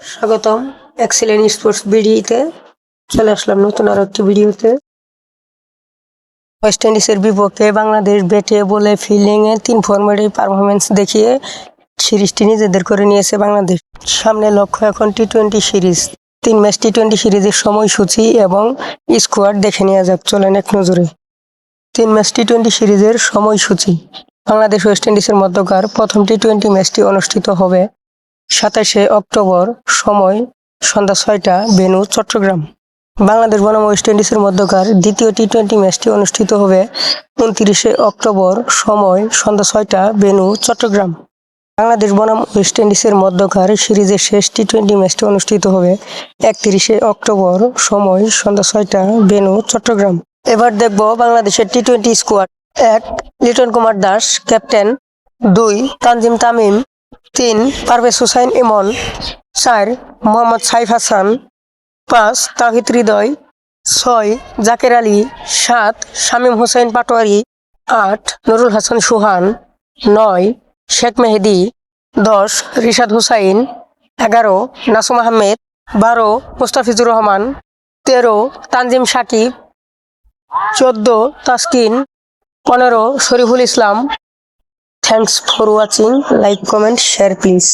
স্বাগতম। Excellent sports ভিডিওতে চলে আসলাম নতুন আরও একটি ভিডিওতে। ওয়েস্ট ইন্ডিজের বিপক্ষে বাংলাদেশ ব্যাটে বলে ফিল্ডিং এ তিন ফরম্যাটে পারফরমেন্স দেখিয়ে সিরিজটি নিজেদের করে নিয়েছে বাংলাদেশ। সামনে লক্ষ্য এখন টি টোয়েন্টি সিরিজ। তিন ম্যাচ টি টোয়েন্টি সিরিজের সময়সূচি এবং স্কোয়াড দেখে নেওয়া যাক, চলেন এক নজরে। তিন ম্যাচ টি টোয়েন্টি সিরিজের সময়সূচি। বাংলাদেশ ওয়েস্ট ইন্ডিজের মধ্যকার প্রথম টি টোয়েন্টি ম্যাচটি অনুষ্ঠিত হবে সাতাশে অক্টোবর, সময় সন্ধ্যা ছয়টা বেনু চট্টগ্রাম। বাংলাদেশ বনাম ওয়েস্ট ইন্ডিজের মধ্যকার দ্বিতীয় টি টোয়েন্টি ম্যাচটি অনুষ্ঠিত হবে উনত্রিশে অক্টোবর, সময় সন্ধ্যা ছয়টা বেনু চট্টগ্রাম। বাংলাদেশ বনাম ওয়েস্ট ইন্ডিজের মধ্যকার সিরিজের শেষ টি টোয়েন্টি ম্যাচটি অনুষ্ঠিত হবে একত্রিশে অক্টোবর, সময় সন্ধ্যা ছয়টা বেনু চট্টগ্রাম। এবার দেখব বাংলাদেশের টি টোয়েন্টি স্কোয়াড। এক, লিটন কুমার দাস, ক্যাপ্টেন। দুই, তানজিম তামিম। তিন পারভেজ হুসাইন ইমন, চার মোহাম্মদ সাইফ হাসান, পাঁচ তাহিদ হৃদয়, ছয় জাকের আলী, সাত শামীম হোসেন পাটোয়ারি, আট নুরুল হাসান সুহান, নয় শেখ মেহেদি, দশ রিশাদ হুসাইন, এগারো নাসুম আহমেদ, বারো মুস্তাফিজুর রহমান, তেরো তানজিম সাকিব, চোদ্দ তাসকিন, পনেরো Shariful Islam Thanks for watching. Like, comment, share, please.